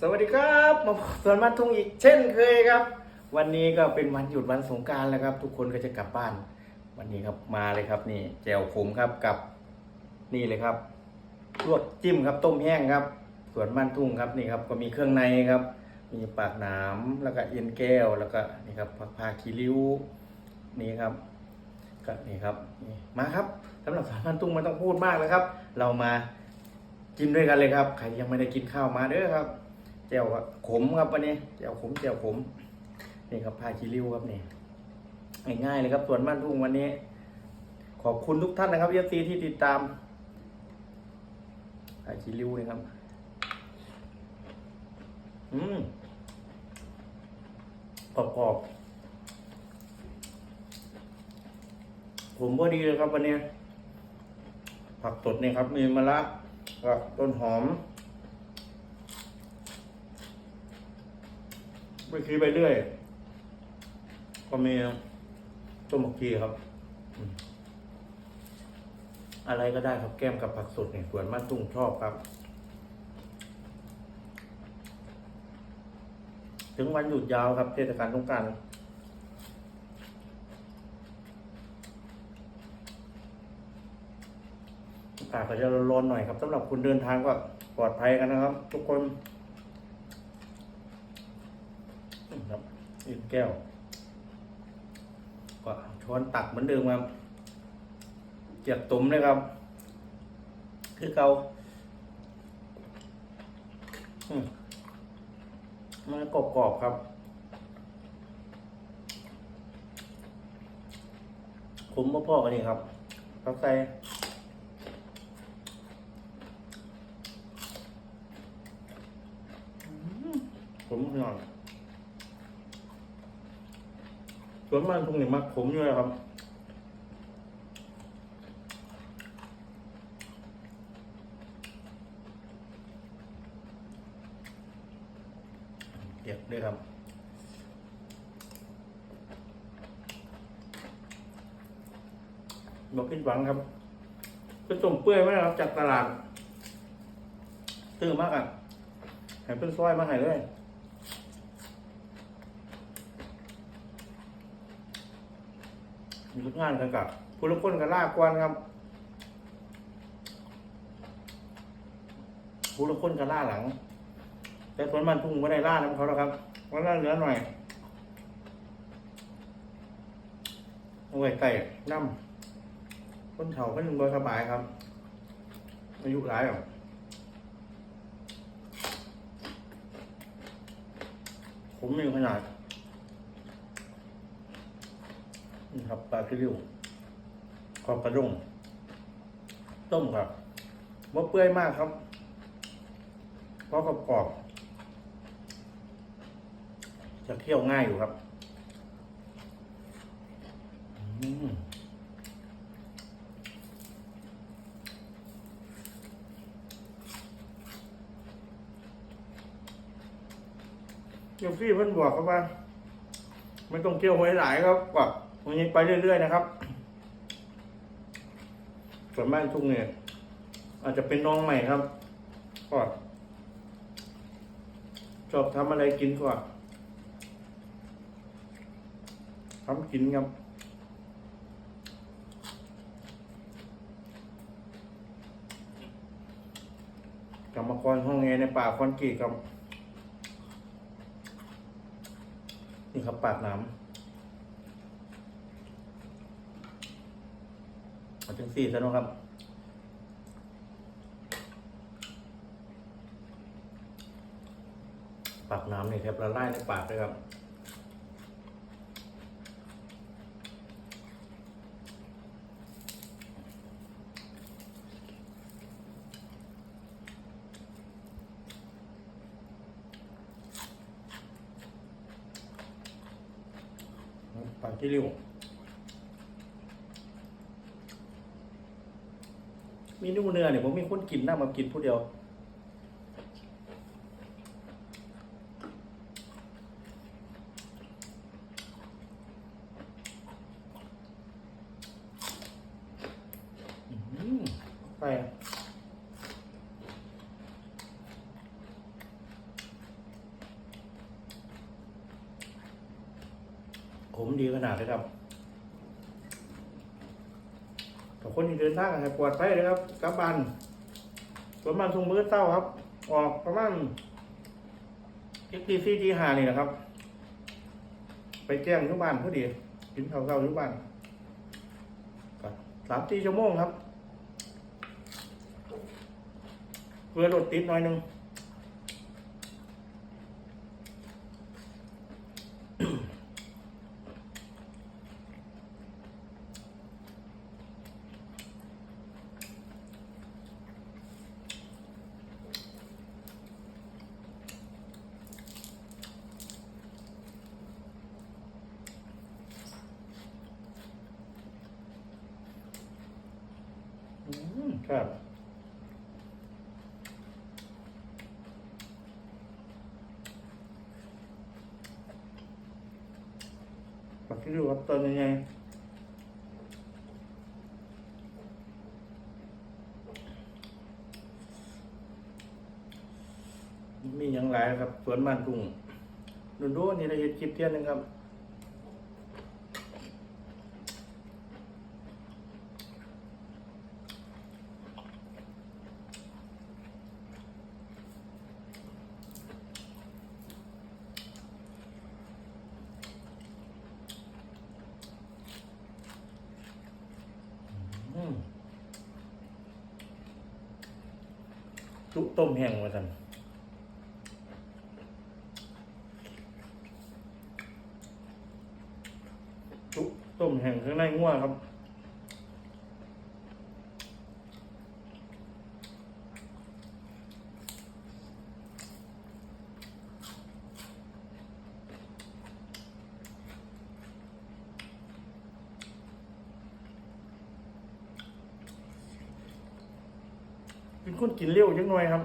สวัสดีครับมาสวนมันทุ่งอีกเช่นเคยครับ วันนี้ก็เป็นวันหยุดวันสงการแล้วครับ ทุกคนก็จะกลับบ้าน วันนี้ครับมาเลยครับนี่แจ่วขมครับกับนี่เลยครับลวกจิ้มครับต้มแห้งครับสวนมันทุ่งครับนี่ครับก็มีเครื่องในครับ มีปากหนามแล้วก็เอ็นแก้วแล้วก็นี่ครับผักพาคีริ้วนี่ครับก็นี่ครับนี่มาครับสำหรับสวนมันทุ่งมันต้องพูดมากนะครับ เรามากินด้วยกันเลยครับ ใครยังไม่ได้กินข้าวมาเด้อครับ แจ่วครับขมครับวันนี้แจ่วขมแจ่วขมนี่ครับพาคีริ้วครับนี่ง่ายๆเลยครับส่วนบ้านทุ่งวันนี้ ขอบคุณทุกท่านนะครับเอฟซีที่ติดตามพาคีริ้วนี่ครับ อืมกรอบๆผมก็ดีเลยครับวันนี้ ผักสดนี่ครับ มีมะระกับต้นหอม ไปคีไปเรื่อย ก็มีต้มหมกจีครับ อะไรก็ได้ครับแก้มกับผักสดเนี่ยส่วนมากตุ้งชอบครับ ถึงวันหยุดยาวครับเทศกาลสงกรารอากาศก็จะร้อนๆหน่อยครับสำหรับคุณเดินทางก็ปลอดภัยกันนะครับ ทุกคน ครับอีกแก้วก็ช้อนตักเหมือนเดิมครับเจียบตุ่มเลยครับ คือเกาอืมมันกรอบๆครับผมพ่อพ่อกันนี่ครับเขาใส่อืมผมหน่อย ส่วนมากตรงนี้มักขมอยู่แล้วครับเก็บด้วยครับบอกผิดหวังครับเป็นส่งเปื่อยไหมครับจากตลาดตื้อมากอะให้เป็นซอยมาให้เลย มีทุกงานกันกับผู้ละคนกันลากกวนครับผู้ละคนกันล่าหลัง แต่สวนมันทุ่งไม่ได้ล่าน้ำเขาหรอกครับวันล่าเหลือหน่อยเอาไว้ไก่น้ำคนเฒ่าก็ยังบ่สบายครับอายุหลายหรอผมมีขนาด นี่ครับปลาคิริวขอบกระด้งต้มครับว่าเปื่อยมากครับ เพราะกรอบจะเคี่ยวง่ายอยู่ครับอืมเจ้าพี่เพิ่นบอกครับว่า ไม่ต้องเคี่ยวไว้หลายครับกว่า วันนี้ไปเรื่อยๆนะครับ ส่วนบ้านทุ่งเนี่ย อาจจะเป็นน้องใหม่ครับก็ชอบทำอะไรกินก็ทำกินครับกรรมกรห้องแอร์ในป่าคอนกรีตครับ นี่ครับปากน้ำ เอาจังสี่ซะนะครับปากน้ำนี่แทบละลายในปากเลยครับปากที่ริ้ว มีนูเนื้อเนี่ยผมมีคนกินนั่งมากินผู้เดียว ไปผมดีขนาดเลยครับ คนที่เดินทางให้ปลอดภัยนะครับกลับบ้านประมานทุ่งมือเต้าครับ ออกประมาณเอ็กดีซีทีหานี่นะครับ ไปแจ้งอยุบ้านพอดีกินข้าวเช้าอยุบ้านสามสี่ชั่วโมงครับเพื่อรถติดหน่อยหนึง อืม ครับ ปักที่ดูครับตอนยังไงมีอย่างไรครับ สวนบ้านกุ้งดูดูนี่เราเห็นคลิปเที่ยนนึงครับ อืม จุต้มแห้งมาสันจุต้มแห้งข้างในง่วครับ คนกินเร็วจังหน่อยครับ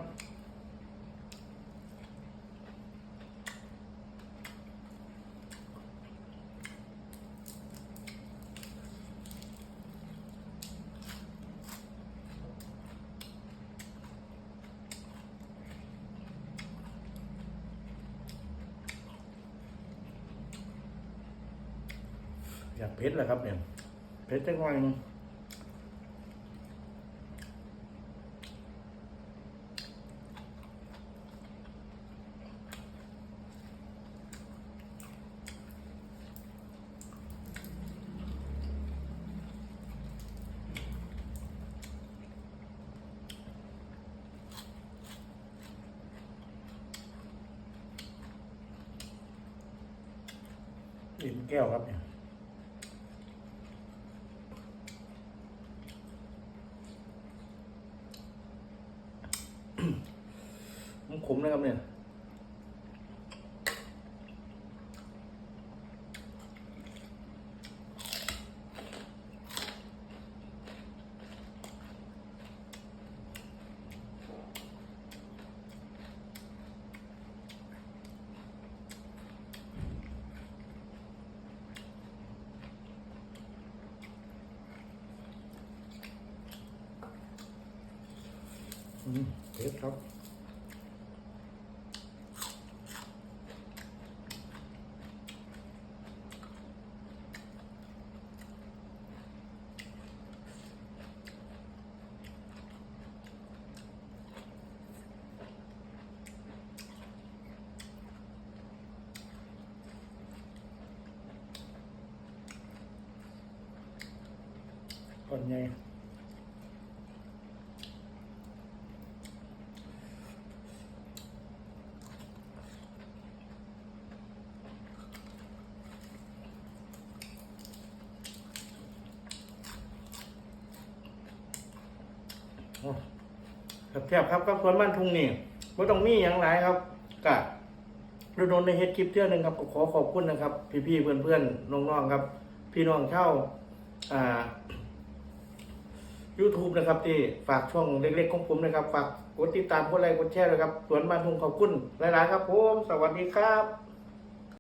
อยากเผ็ดแหละครับเนี่ยเผ็ดจังหน่อย อิ่มแก้วครับเนี่ยมันขมนะครับเนี่ย อืม เผ็ดครับก่อนไง แคบครับกับสวนบ้านทุ่งนี่ไม่ต้องมีอย่างไรครับกะเราโดนในเฮ็ดคลิปเที่ยวหนึงครับขอขอบคุณนะครับ พี่ๆเพื่อนๆน้องๆครับ พี่น้องเช่าอ่า YouTube นะครับ ที่ฝากช่องเล็กๆของผมนะครับ ฝากกดติดตามกดไลค์กดแชร์เลยครับสวนบ้านทุ่งขอบคุณหลายๆครับผม สวัสดีครับ